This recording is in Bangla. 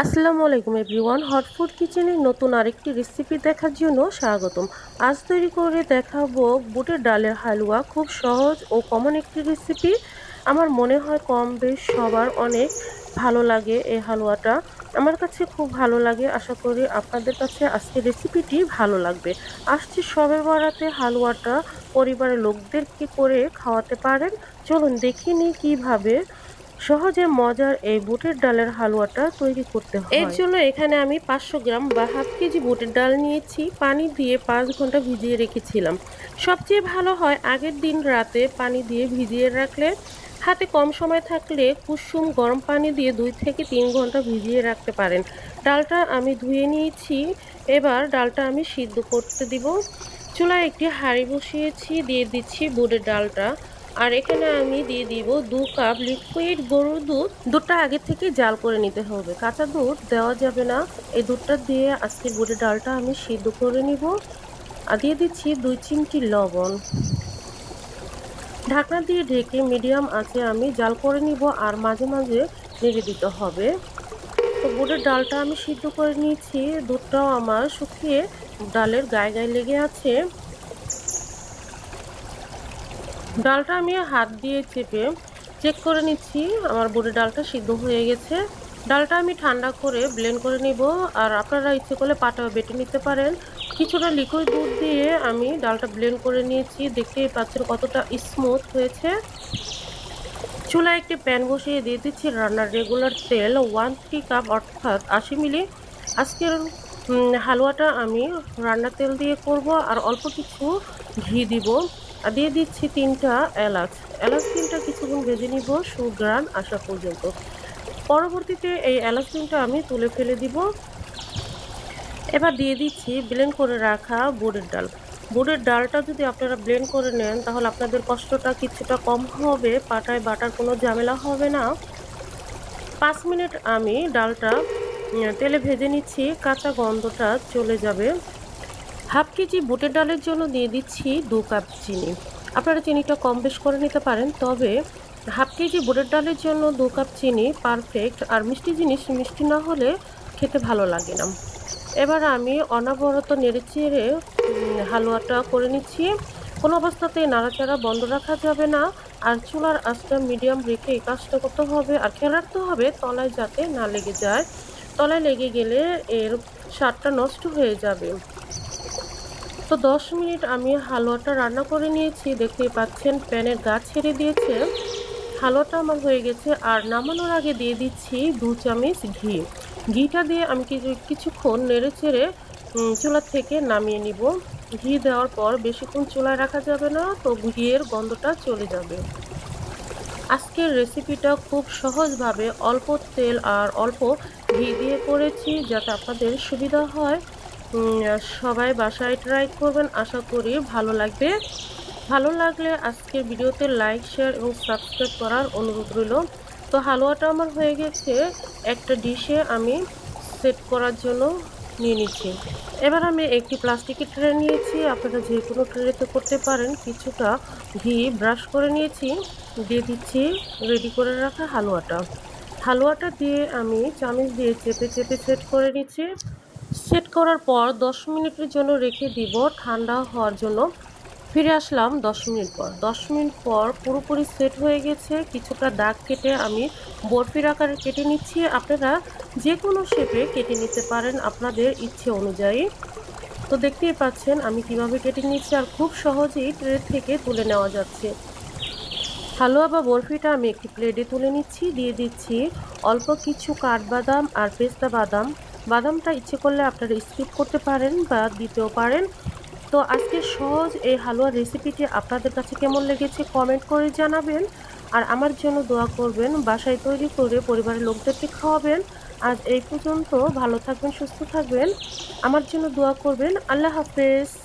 আসসালামু আলাইকুম এভরিওয়ান। হট ফুড কিচেনের নতুন আরেকটি রেসিপি দেখার জন্য স্বাগতম। আজ তৈরি করে দেখাবো বুটের ডালের হালুয়া। খুব সহজ ও কমন একটি রেসিপি আমার মনে হয় কম বেশ সবার অনেক ভালো লাগে এই হালুয়াটা। আমার কাছে খুব ভালো লাগে। আশা করি আপনাদের কাছে আজকের রেসিপিটি ভালো লাগবে। আসছে সবে বাড়াতে হালুয়াটা পরিবারের লোকদেরকে করে খাওয়াতে পারেন। চলুন দেখিনি কীভাবে সহজে মজার এই বুটের ডালের হালুয়াটা তৈরি করতে হয়। এর জন্য এখানে আমি পাঁচশো গ্রাম বা হাফ কেজি বুটের ডাল নিয়েছি, পানি দিয়ে পাঁচ ঘণ্টা ভিজিয়ে রেখেছিলাম। সবচেয়ে ভালো হয় আগের দিন রাতে পানি দিয়ে ভিজিয়ে রাখলে। হাতে কম সময় থাকলে কুসুম গরম পানি দিয়ে দুই থেকে তিন ঘণ্টা ভিজিয়ে রাখতে পারেন। ডালটা আমি ধুয়ে নিয়েছি। এবার ডালটা আমি সিদ্ধ করতে দিব। চুলায় একটি হাঁড়ি বসিয়েছি, দিয়ে দিচ্ছি বুটের ডালটা। আর এখানে আমি দিয়ে দিব দু কাপ লিকুইড গরুর দুধ। দুধটা আগে থেকে জাল করে নিতে হবে। কাঁচা দুধ দেওয়া যাবে না। এই দুধটা দিয়ে আজকে বুটের ডালটা আমি সিদ্ধ করে নিব। আর দিয়ে দিচ্ছি দুই চিমটি লবণ। ঢাকনা দিয়ে ঢেকে মিডিয়াম আছে আমি জাল করে নিব আর মাঝে মাঝে নেড়ে দিতে হবে। তো বুটের ডালটা আমি সিদ্ধ করে নিয়েছি। দুধটাও আমার শুকিয়ে ডালের গায়ে গায়ে লেগে আছে। ডালটা আমি হাত দিয়ে চেপে চেক করে নিচ্ছি। আমার বুড়ি ডালটা সিদ্ধ হয়ে গেছে। ডালটা আমি ঠান্ডা করে ব্লেন্ড করে নিব। আর আপনারা ইচ্ছে করলে পাটাও বেটে নিতে পারেন। কিছুটা লিকুইড দুধ দিয়ে আমি ডালটা ব্লেন্ড করে নিয়েছি। দেখতেই পাচ্ছেন কতটা স্মুথ হয়েছে। চুলায় একটি প্যান বসিয়ে দিয়ে দিচ্ছি রান্নার রেগুলার তেল ওয়ান থ্রি কাপ অর্থাৎ আশি মিলি। আজকের হালুয়াটা আমি রান্নার তেল দিয়ে করব। আর অল্প কিছু ঘি দিব। আর দিয়ে দিচ্ছি তিনটা এলাচ। এলাচ তিনটা কিছুক্ষণ ভেজে নিব সুগ্রান আসা পর্যন্ত। পরবর্তীতে এই এলাচ তিনটা আমি তুলে ফেলে দিব। এবার দিয়ে দিচ্ছি ব্লেন্ড করে রাখা বুড়ের ডাল। বুড়ের ডালটা যদি আপনারা ব্লেন্ড করে নেন, তাহলে আপনাদের কষ্টটা কিছুটা কম হবে, পাটায় বাটার কোনো ঝামেলা হবে না। পাঁচ মিনিট আমি ডালটা তেলে ভেজে নিচ্ছি, কাঁচা গন্ধটা চলে যাবে। হাফ কেজি বুটের ডালের জন্য দিয়ে দিচ্ছি দু কাপ চিনি। আপনারা চিনিটা কম বেশ করে নিতে পারেন, তবে হাফ কেজি বুটের ডালের জন্য দু কাপ চিনি পারফেক্ট আর মিষ্টি জিনিস, মিষ্টি না হলে খেতে ভালো লাগে না। এবার আমি অনাবরত নেড়ে চেড়ে হালুয়াটা করে নিচ্ছি। কোনো অবস্থাতেই নাড়াচাড়া বন্ধ রাখা যাবে না। আর চুলার আঁচটা মিডিয়াম রেখে এই কাজটা করতে হবে। আর খেয়াল রাখতে হবে তলায় যাতে না লেগে যায়। তলায় লেগে গেলে এর স্বাদটা নষ্ট হয়ে যাবে। তো দশ মিনিট আমি হালুয়াটা রান্না করে নিয়েছি। দেখতেই পাচ্ছেন, প্যানের গা ছেড়ে দিয়েছে। হালুয়াটা আমার হয়ে গেছে আর নামানোর আগে দিয়ে দিচ্ছি দু চামচ ঘি। ঘিটা দিয়ে আমি কিছু, কিছুক্ষণ নেড়ে চেড়ে চুলা থেকে নামিয়ে নিব। ঘি দেওয়ার পর বেশিক্ষণ চুলায় রাখা যাবে না, তো ঘিয়ের গন্ধটা চলে যাবে। আজকের রেসিপিটা খুব সহজভাবে অল্প তেল আর অল্প ঘি দিয়ে করেছি যাতে আপনাদের সুবিধা হয়। সবাই বাসায় ট্রাই করবেন। আশা করি ভালো লাগবে। ভালো লাগলে আজকের ভিডিওতে লাইক শেয়ার এবং সাবস্ক্রাইব করার অনুরোধ রইল। তো হালুয়াটা আমার হয়ে গেছে। একটা ডিশে আমি সেট করার জন্য নিয়ে নিচ্ছি। এবার আমি একটি প্লাস্টিকের ট্রে নিয়েছি। আপনারা যে কোনো ট্রেতে করতে পারেন। কিছুটা ঘি ব্রাশ করে নিয়েছি। দিয়ে দিচ্ছি রেডি করে রাখা হালুয়াটা। হালুয়াটা দিয়ে আমি চামিচ দিয়ে চেপে চেপে সেট করে নিচ্ছি। সেট করার পর দশ মিনিটের জন্য রেখে দিব। ঠান্ডা হওয়ার জন্য ফিরে আসলাম দশ মিনিট পর। দশ মিনিট পর পুরোপুরি সেট হয়ে গেছে। কিছুটা দাগ কেটে আমি বরফির আকারে কেটে নিচ্ছি। আপনারা যে কোনো শেপে কেটে নিতে পারেন আপনাদের ইচ্ছে অনুযায়ী। তো দেখতেই পাচ্ছেন আমি কীভাবে কেটে নিচ্ছি আর খুব সহজেই ট্রে থেকে তুলে নেওয়া যাচ্ছে। হালুয়া বা বরফিটা আমি একটি প্লেটে তুলে নিচ্ছি। দিয়ে দিচ্ছি অল্প কিছু কাঠবাদাম আর পেস্তা বাদাম। বাদামটা ইচ্ছে করলে আপনারা স্কিপ করতে পারেন বা দিতেও পারেন। তো আজকে সহজ এই হালুয়ার রেসিপিটি আপনাদের কাছে কেমন লেগেছে কমেন্ট করে জানাবেন। আর আমার জন্য দোয়া করবেন, বাসায় তৈরি করে পরিবারের লোকদেরকে খাওয়াবেন। আজ এই পর্যন্ত ভালো থাকবেন, সুস্থ থাকবেন। আমার জন্য দোয়া করবেন। আল্লাহ হাফেজ।